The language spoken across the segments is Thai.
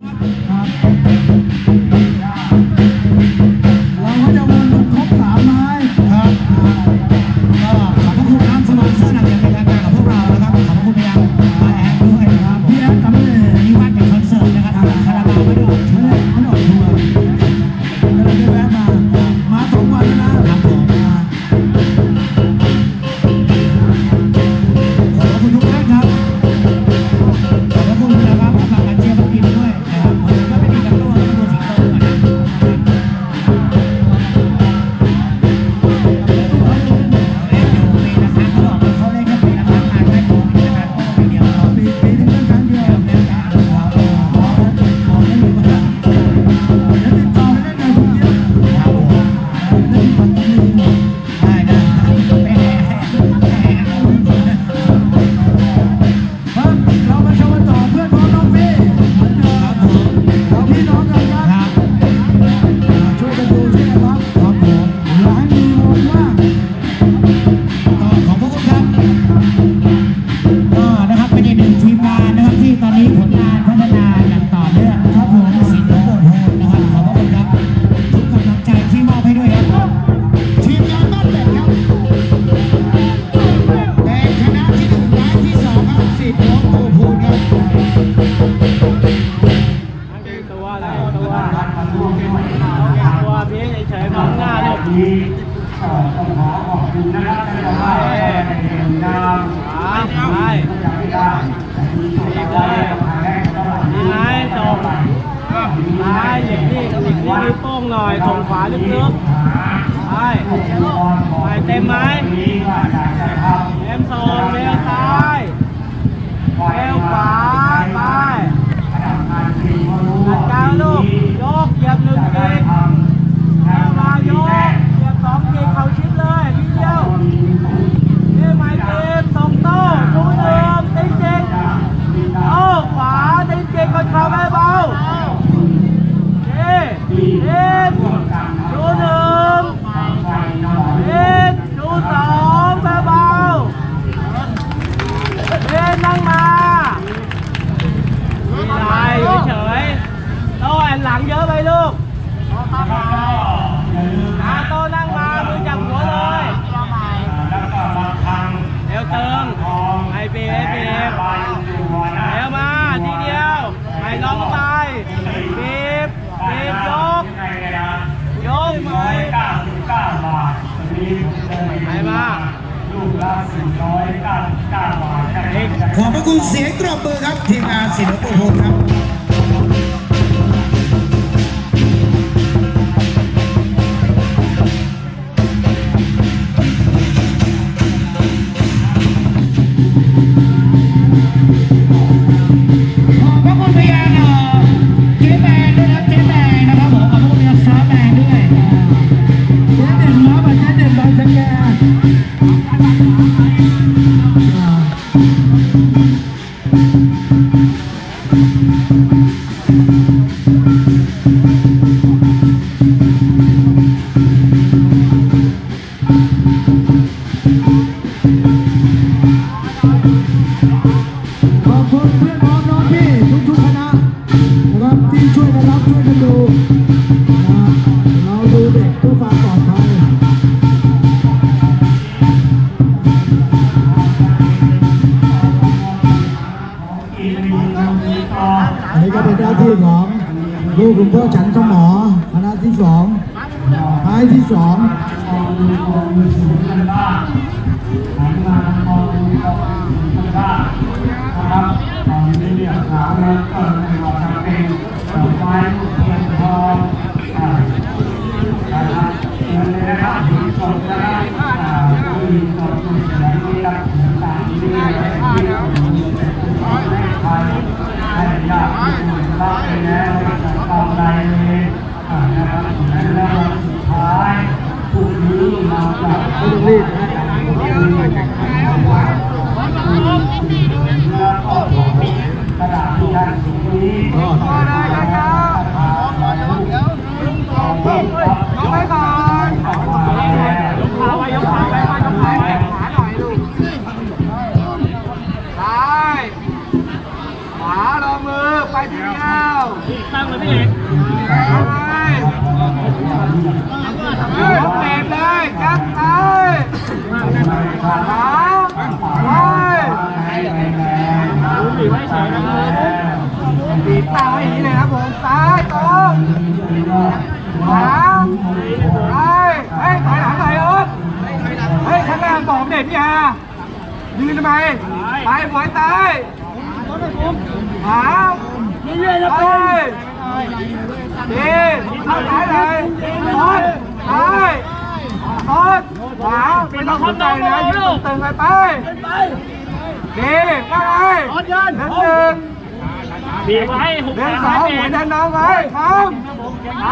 Thank you. ไปไปายหลีกนี่หลีกนี่นิ้วโป้งหน่อยส่งขวาลึกๆไปไปเต็มไหมเต็มโองเลี้ยวซ้ายเลี้ยวขวาไปจัดการลูกยกเหยียบหนึ่ง Amen. ขอบพระคุณเสียงตรบมือครับทีมงานศิลปะโพครับ ที่สองนะครับตอนนี้เนี่ยสามเริ่มต้นในวันเองนดอไม้ ไม่ต้อรีบนะ ตั้งไว้อย่างนี้เลยครับผมซ้ายตรงขวาไปเฮ้ยถอยหลังหน่อยเอิร์ธเฮ้ยข้างหน้าบอกเด็ดพี่อายืนทำไมไปปล่อยตายขวาเรื่อยๆนะไปดีเข้าซ้ายเลยต้นซ้ายต้นขวาเป็นต้องสนใจนะยืนตึงๆไปไปดีว่าไงหนึ่งหนึ่ง บีบไว้หุบเดินขาสองไว้หมุนเบรดักนน้องไว้ทำไป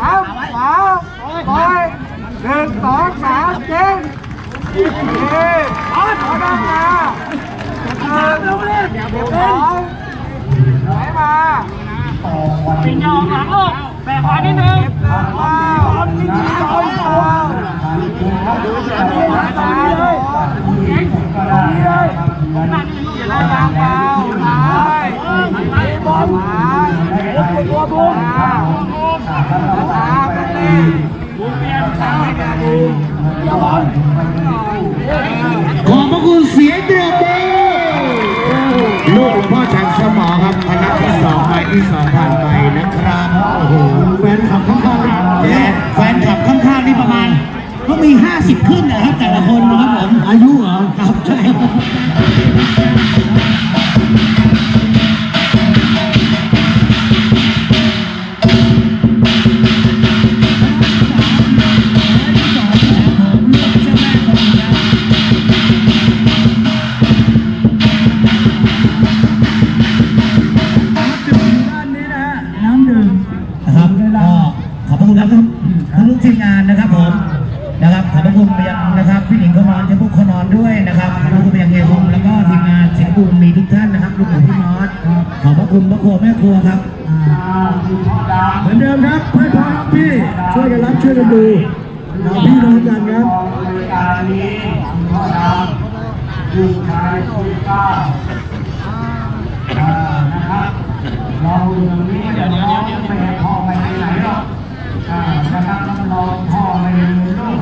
ทำขวาปล่อยหนึ่งสองสามเจ๊งดีเอาดังมาหนึ่งสองไหลมาปิงยองหลังลูกแบกขวานิดนึงว้าวจริงจริงว้าวดูเสียงดีนะตายเลยระวังเบาตาย บอมตัวบุ้งตาเป็นดีบูเปลี่ยนตาไม่ได้ดีอย่าบอลขอบพระคุณเสียงเดือดลูกหลวงพ่อฉันสมอครับคณะที่สองไปที่สองผ่านไปนะครับโอ้โหแฟนขับข้างๆและแฟนคลับข้างๆนี่ประมาณก็มี 50 ขึ้นนะครับแต่ละคนนะครับผมอายุเหรอครับใช่ งานนะครับผมนะครับขอบพระคุณไปยังนะครับพี่หนิงเขานอนเจ้าพวกเขานอนด้วยนะครับขอบพระคุณไปยังเฮียฮงแล้วก็ทีมงานสิงห์บุรีมีทุกท่านนะครับลูกหลานพี่มอสขอบพระคุณพระครัวแม่ครัวครับเหมือนเดิมครับเพื่อนพ้องน้องพี่ช่วยกันรับช่วยกันดูเราพี่น้องกันครับการนี้พ่อดำลูกชายคุณก้าอ่านะครับเราอย่างนี้เดี๋ยวเดี๋ยวเดี๋ยวไม่ให้พ่อไปไหนหรอกอ่านะครับ ต้องรอพ่อไปเลยลูก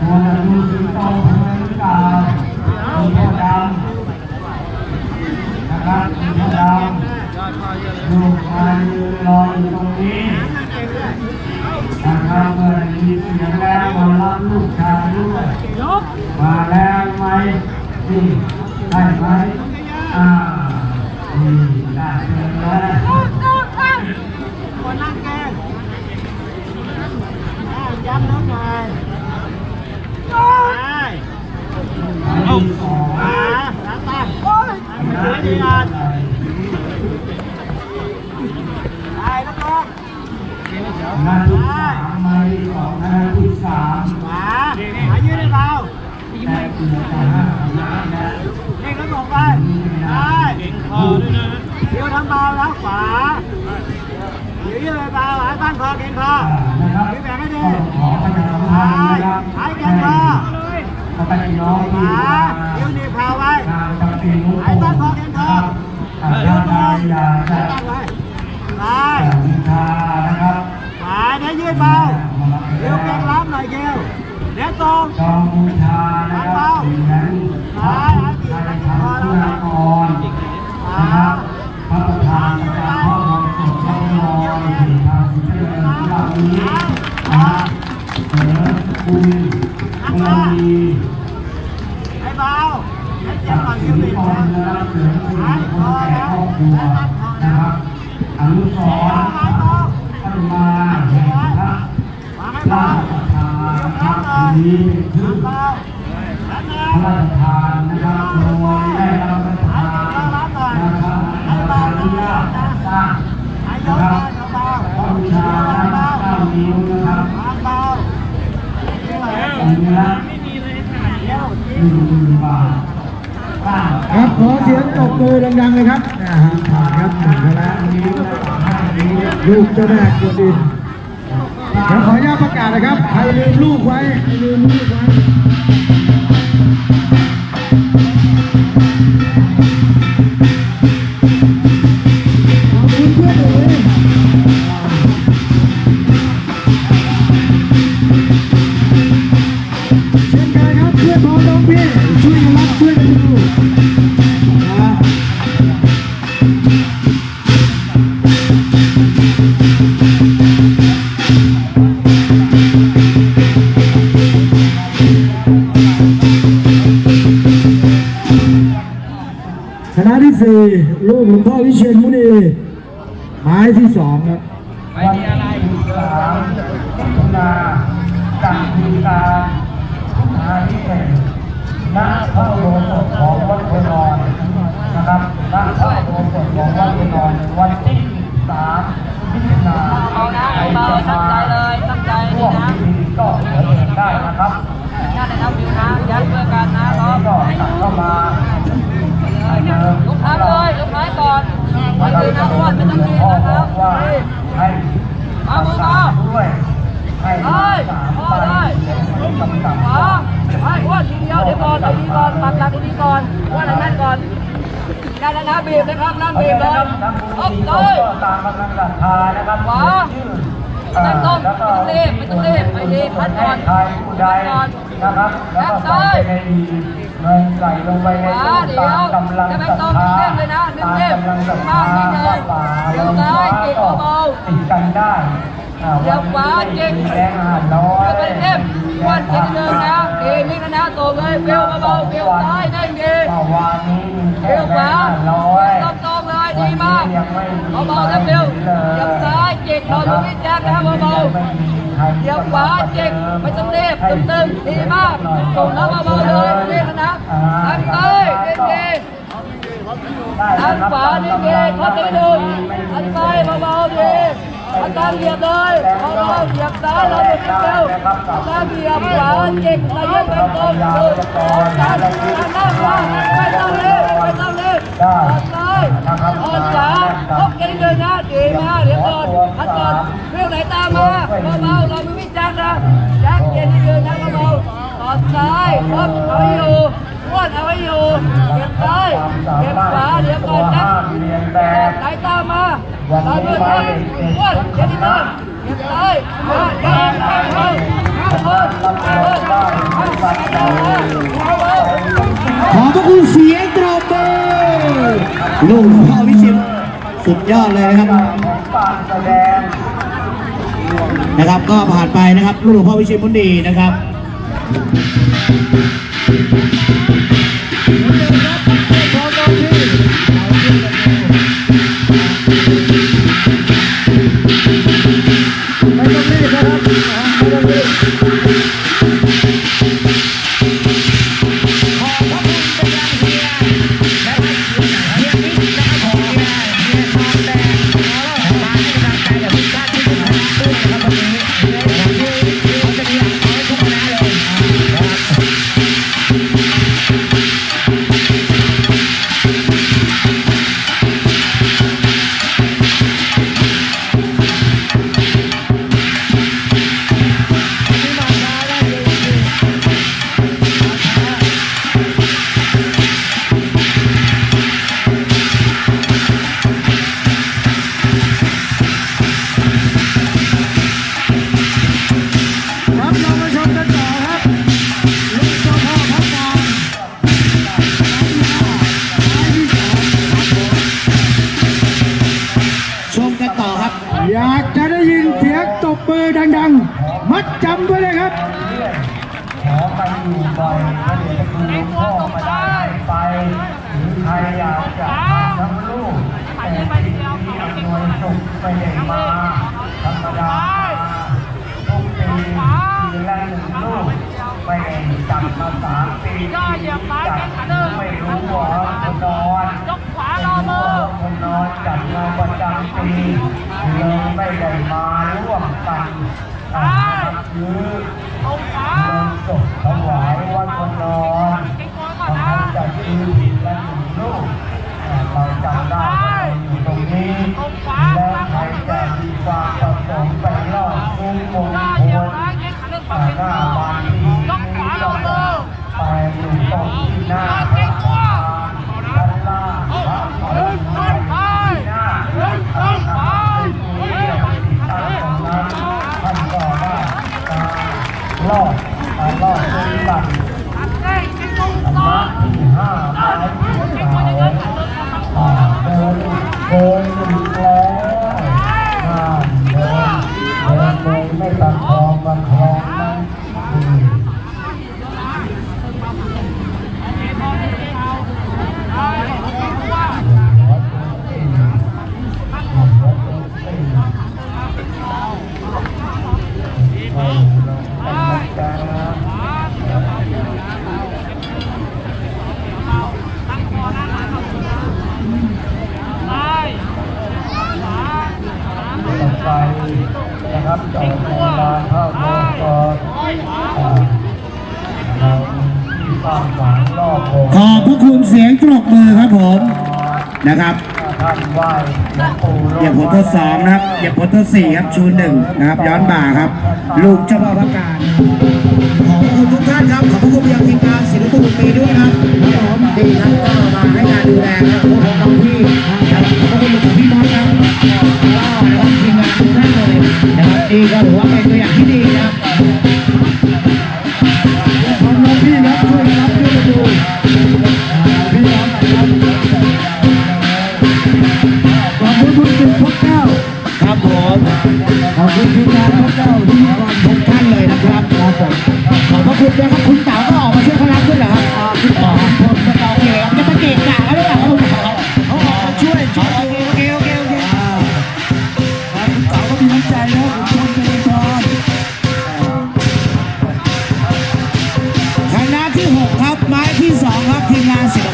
ตัวจะดูสิโตทำไมหรือเปล่าคุณพ่อดำนะครับคุณพ่อดำลูกชายยืนรออยู่ตรงนี้ นะครับเมื่อมีเสียงแล้วมารับลูกชายด้วยมาแล้วไหมนี่ได้ไหมอ่านี่ได้เลยแล้ว คนนั่งแกงย้ำน้ำหน่อยไป เอาสอง ขวาหลังตั้งโอ้ยไม่ถึงดีอะไปแล้วก็ งานที่สามมาที่สองงานที่สาม ขวาหายืดให้เบา แต่เกือบจะห้าคณะแล้ว เด้งแล้วส่งไปได้ เก่งคอด้วยนะ เดี๋ยวทำเบาแล้วขวาเดี๋ยวยืดให้เบาหายบ้านคอเก่งคอ อ่านะครับ ยืดแบ่งให้ดี ก็ขอประชาสัมพั หาน ธ์ ย นะครับ หายเก่งคอ ก็ไปน้อง ข ที่ วา มา เดี๋ยวหนีบเข่าไว้ งานจำเป็นลูกโป่งนะครับอ่าถ้าใครอยากจะตั้งไว้ไปจากวิชานะครับขวาเดี๋ยวยืดเบาเดี๋ยวเก่งรับหน่อยเกลเดี๋ยวตรงจองบูชานะครับสิ่งนั้นพระไทยทำเพื่อก่อนนะครับพระประธานจากพ่อมงคลพระนอนที่ทำเพื่อเหล่านี้นะครับเสริมบุญบารมีให้เบาให้เจ็ จา บ ก ก่อน สิ เดี๋ยว ริ ติด พร นะ นะครับเสริมบุญคนแก่ ครัวนะครับอนุสรณ์ท่านมาแห่งพระวางให้ราเบาชทานครับนี้เป็นชื่อพระราชทานนะครับโดยได้รับประทานนะครับพระอนุญาตสร้างนะครับเบาพระบูชานะครับเก้านิ้วนะครับวางเบาองค์ละหนึ่งหมื่นบาทครับขอเสียงตบมือดังๆเลยครับ ฮะผ่านครับหนึ่งคณะนิ้วละห้านิ้วลูกเจ้าแม่กวนดินเดี๋ยวขออนุญาตประกาศนะครับ ใครลืมลูกไว้ใครลืมลูกไว้ ลูกหลวงพ่อวิเชียนมุนีหมายที่สองครับไม่มีอะไรสามตุลาจังทีตาทุกทางที่เป็นณพระโรงศพของวัดพนอนนะครับณพระโรงศพของวัดพนอนวันที่สามพิจาณาเอานะเอาตั้งใจเลยตั้งใจนี่นะก็เกิดได้นะครับน่าจะทำอยู่นะยัดเพื่อการนะก็ให้เข้ามา ลุกทับเลยลุกไม้ก่อนไว้ดีนะอ้วนไม่ต้องกินพ่อนะคบรัอบกว่าให้เอามือมาด้วยให้สามไปกำกับขวาไอ้อ้วนทีเดียวเดี๋ยวก่อนเดี๋ยวนี้ก่อนปักหลักดีๆก่อนอ้วนนั่นก่อนได้แล้วนะบีบนะครับนั่นบีบเลยทางออกบุเลรียก็ตามกำลังศรัทธานะครับขวาชื่อไม่ต้องไม่ต้องรีบไม่ต้องรีบไปดีพัดก่อนใครผู้ใดนะครับแล้วก็ใส่ไปในดี เงินใส่ลงไปในขวาตู้เดี๋ยวตามกำลังจะไม่ศรัทต้องธาเต้นเลยนะตามเต้นกำลังศรัทมากธานิดเลว่ายป่าเดี๋ยวลงซ้ายฟ้าเก็บก็เบาติดกันได้อ่เดี๋ยวขวาเก็บมีแรงอาหารน้อยเดี๋ยวไปเต้นอ้วนทีเดิมนะเอนี่นะนะตัวเลยเบลเบาๆเบลซ้ายได้ดีเมื่อวานนี้มีเบแค่ลแรขวางอาหารน้อยตรงๆเลยดีมากเบาๆนะเบลเดี๋ยวซ้ายเจ็กเราดูวิจักนะเบาๆ เดี๋ยวขวาเจ็กไม่ต้องรีบตึงๆดีมากตรงแล้วเบาๆเลยนี่นะนะทางซ้ายเด็กๆทางขวาเด็กๆเขาจะดูทางซ้ายเบาๆดีทางซ้ายเหยียบเลยเบาๆเหยียบซ้ายเราเด็กเร็วทางซ้ายเหยียบขวาเจ็กเราเย็บเป็นตรงดูทางทางหน้ามาไม่ต้องรีบไม่ต้องรีบทางซ้ายอ่อนขวาพบกันเลยนะดีมาก อนพักก่อนเรื่องไหนตามมาเบาๆเราไม่วิจารณ์นะแจ็คเย็นเดินนะเบาๆต่อซ้ายพบเอาไว้อยู่อ้วนเอาไว้อยู่เก็บซ้ายเก็บขวาเดี๋ยวก่อนนะไหนตามมาเราเดินทางอ้วนเย็นเดินเก็บซ้ายมาเดินทาเข้าเข้าคนเข้าคนเข้าเข้าขอบพระคุณเสียงตรบมือลูกพ่อวิชิตสุดยอดเลยนะครับ นะครับก็ผ่านไปนะครับลูกหลวงพ่อวิชิตมุนดีนะครับ อยากจะได้ยินเสียงตบมือดังๆ มัดจำไว้เลยครับขอไปอยู่บ่อยพระเดชคุณหลวงพ่อมาได้ไปหรือใครอยากจะมาทั้งลูกแต่ที่นี้อำนวยสุขไปได้มาธรรมดาทุกปีปีละหนึ่งลูกไม่ได้จับมาสามปีจับไม่รู้ว่าคนนอน คนนอนจัดงานประจำปีเลยไม่ได้มาร่วมกันอาคือตรงขวาเงินสดถวายวัดคนนอนทำให้จัดคืนและหนึ่งลูกเราจำได้อยู่ตรงนี้ แล้วใครจะมีความประสงค์ไปรอดคุ้มมงคลซ้ายเก่งหน้าบานที่ยกขวารอมือไปอยู่ตรงที่หน้าพระประธานด้านล่างพระประ เดิน ธา ต้ น นไป หน้า เดินต้นไปเฮ้ย ท่านก็ได้รอดรอ ด ครับจอดในลานข้าวโพดก่อนอ่าเราที่สร้างหวังรอบโบสถ์ขอบพระคุณเสียงปรบมือครับผมนะครับท่านไหว้หลวงปู่เหยียบหัวทดสองนะครับเหยียบหัวทดสี่ครับชูหนึ่งนะครับ ย้อนบ่าครับ ลูกเจ้าพ่อพระการขอบคุณทุกท่านครับ ขอบคุณยังทีมงานศิลปะบุตรีด้วยครับดีครับก็มาให้การดูแลครับพวกเราที่ครับขอบคุณพี่น้องครับก็นะครับทีมงานทุกท่านเลย นะครับ ครับไ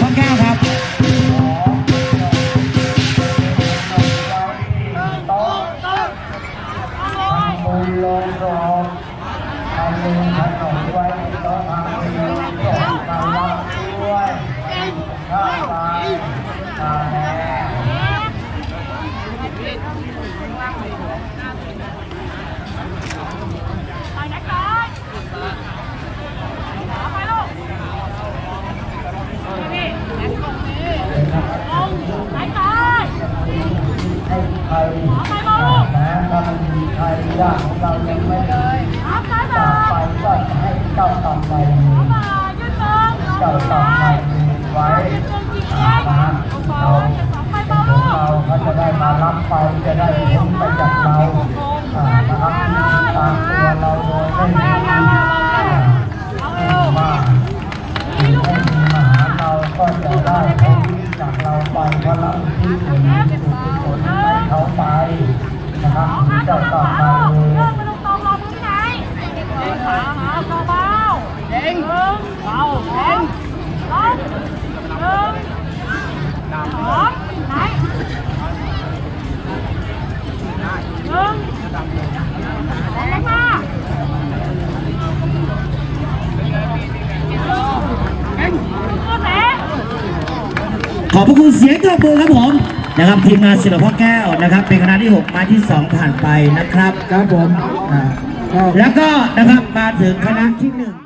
ใครยากเรายังไม่ได้จากไปก็ให้เจ้ากรรมนายเจ้ากรรมนายเวรไว้นะเราเราก็จะได้มารับไปจะได้พ้นไปจากเรานะครับตามตัวเราโดยไม่มีอ่ามาไม่มีมาหาเราก็จะได้พ้นจากเราไปเพราะเราที่ถึงสุดผลให้เขาไปนะครับเจ้ากรรมนายเวร เด้งเบาเด้ง ข อบพระคุณเสียงตบมือครับผมนะครับทีมงานศิลปะแก้วนะครับ เป็นคณะที่6ไม้ที่ 2 ผ่านไปนะครับ ครับผมอ่าก็แล้วก็นะครับมาถึงคณะที่ 1